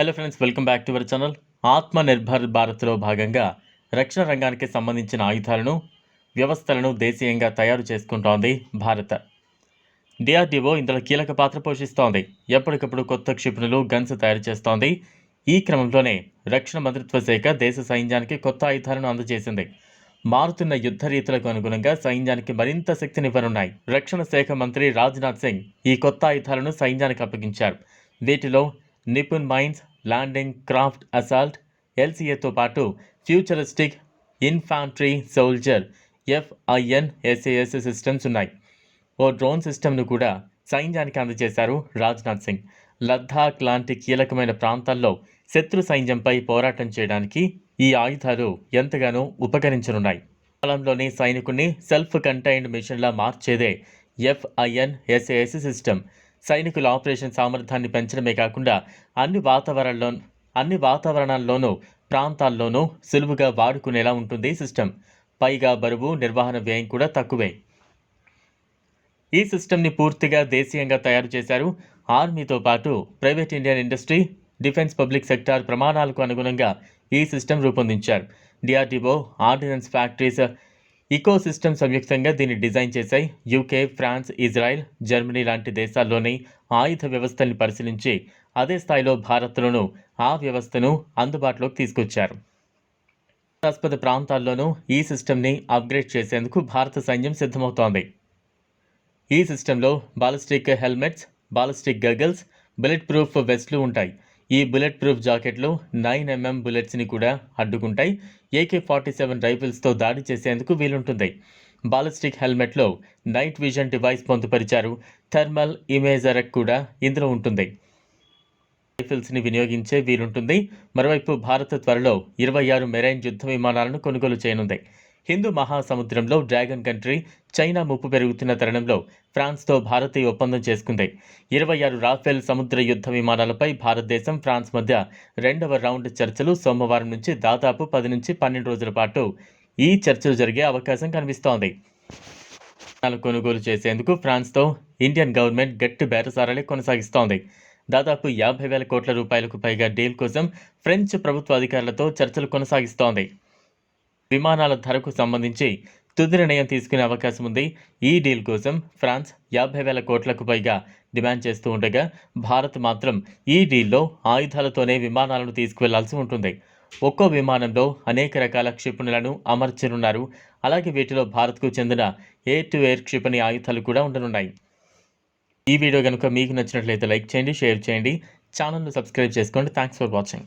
Hello friends welcome back to our channel Atma Nirbhar భారత్లో భాగంగా రక్షణ రంగానికి సంబంధించిన ఆయుధాలను వ్యవస్థలను దేశీయంగా తయారు చేసుకుంటోంది భారత్. డిఆర్డీఓ ఇందులో కీలక పాత్ర పోషిస్తోంది. ఎప్పటికప్పుడు కొత్త క్షిపణులు గన్స్ తయారు చేస్తోంది. ఈ క్రమంలోనే రక్షణ మంత్రిత్వ శాఖ దేశ సైన్యానికి కొత్త ఆయుధాలను అందజేసింది. మారుతున్న యుద్ధ రీతులకు అనుగుణంగా సైన్యానికి మరింత శక్తినివ్వనున్నాయి. రక్షణ శాఖ మంత్రి రాజ్నాథ్ సింగ్ ఈ కొత్త ఆయుధాలను సైన్యానికి అప్పగించారు. వీటిలో Nipun mines landing craft assault ఎల్సీఏతో పాటు futuristic infantry soldier FIN SAS systems ఉన్నాయి. ఓ డ్రోన్ సిస్టమ్ను కూడా సైన్యానికి అందజేశారు రాజ్నాథ్ సింగ్. లద్దాఖ్ లాంటి కీలకమైన ప్రాంతాల్లో శత్రు సైన్యంపై పోరాటం చేయడానికి ఈ ఆయుధాలు ఎంతగానో ఉపకరించనున్నాయి. కాలంలోని సైనికుని సెల్ఫ్ కంటైన్డ్ మిషన్లా మార్చేదే ఎఫ్ఐఎన్ ఎస్ఏఎస్ సిస్టమ్ సైనికుల ఆపరేషన్ సామర్థ్యాన్ని పెంచడమే కాకుండా అన్ని వాతావరణంలో అన్ని వాతావరణాల్లోనూ ప్రాంతాల్లోనూ సులువుగా వాడుకునేలా ఉంటుంది ఈ సిస్టమ్ పైగా బరువు నిర్వహణ వ్యయం కూడా తక్కువే. ఈ సిస్టమ్ని పూర్తిగా దేశీయంగా తయారు చేశారు ఆర్మీతో పాటు private Indian industry defence public sector ప్రమాణాలకు అనుగుణంగా ఈ సిస్టమ్ రూపొందించారు. DRDO ordnance factories eco system సంయుక్తంగా దీన్ని డిజైన్ చేశాయి. యూకే ఫ్రాన్స్ ఇజ్రాయెల్ జర్మనీ లాంటి దేశాల్లోని ఆయుధ వ్యవస్థల్ని పరిశీలించి అదే స్థాయిలో భారత్లోనూ ఆ వ్యవస్థను అందుబాటులోకి తీసుకొచ్చారు. ఆస్పద ప్రాంతాల్లోనూ ఈ సిస్టమ్ని అప్గ్రేడ్ చేసేందుకు భారత సైన్యం సిద్ధమవుతోంది. ఈ సిస్టంలో ballistic helmets ballistic goggles bullet proof వెస్ట్లు ఉంటాయి. ఈ బుల్లెట్ ప్రూఫ్ జాకెట్లు నైన్ ఎంఎం బుల్లెట్స్ని కూడా అడ్డుకుంటాయి. ఏకే ఫార్టీ సెవెన్ రైఫిల్స్తో దాడి చేసేందుకు వీలుంటుంది. బాలిస్టిక్ హెల్మెట్లో నైట్ విజన్ డివైస్ పొందుపరిచారు. థర్మల్ ఇమేజరక్ కూడా ఇందులో ఉంటుంది. రైఫిల్స్ని వినియోగించే వీలుంటుంది. మరోవైపు భారత్ త్వరలో ఇరవై ఆరు మెరైన్ యుద్ధ విమానాలను కొనుగోలు చేయనుంది. హిందూ మహాసముద్రంలో డ్రాగన్ కంట్రీ చైనా ముప్పు పెరుగుతున్న తరుణంలో ఫ్రాన్స్తో భారత్ ఈ ఒప్పందం చేసుకుంది. ఇరవై ఆరు రాఫెల్ సముద్ర యుద్ధ విమానాలపై భారతదేశం ఫ్రాన్స్ మధ్య రెండవ రౌండ్ చర్చలు సోమవారం నుంచి దాదాపు పది నుంచి పన్నెండు రోజుల పాటు ఈ చర్చలు జరిగే అవకాశం కనిపిస్తోంది. కొనుగోలు చేసేందుకు ఫ్రాన్స్తో ఇండియన్ గవర్నమెంట్ గట్టి బేరసారాలే కొనసాగిస్తోంది. దాదాపు యాభై వేల కోట్ల రూపాయలకు పైగా డీల్ కోసం ఫ్రెంచ్ ప్రభుత్వ అధికారులతో చర్చలు కొనసాగిస్తోంది. విమానాల ధరకు సంబంధించి తుది నిర్ణయం తీసుకునే అవకాశం ఉంది. ఈ డీల్ కోసం ఫ్రాన్స్ యాభై వేల కోట్లకు పైగా డిమాండ్ చేస్తూ ఉండగా భారత్ మాత్రం ఈ డీల్లో ఆయుధాలతోనే విమానాలను తీసుకువెళ్ళాల్సి ఉంటుంది. ఒక్కో విమానంలో అనేక రకాల క్షిపణులను అమర్చనున్నారు. అలాగే వీటిలో భారత్కు చెందిన ఎయిర్ టు ఎయిర్ క్షిపణి ఆయుధాలు కూడా ఉండనున్నాయి. ఈ వీడియో కనుక మీకు నచ్చినట్లయితే లైక్ చేయండి షేర్ చేయండి. ఛానల్ను సబ్స్క్రైబ్ చేసుకోండి. Thanks for watching.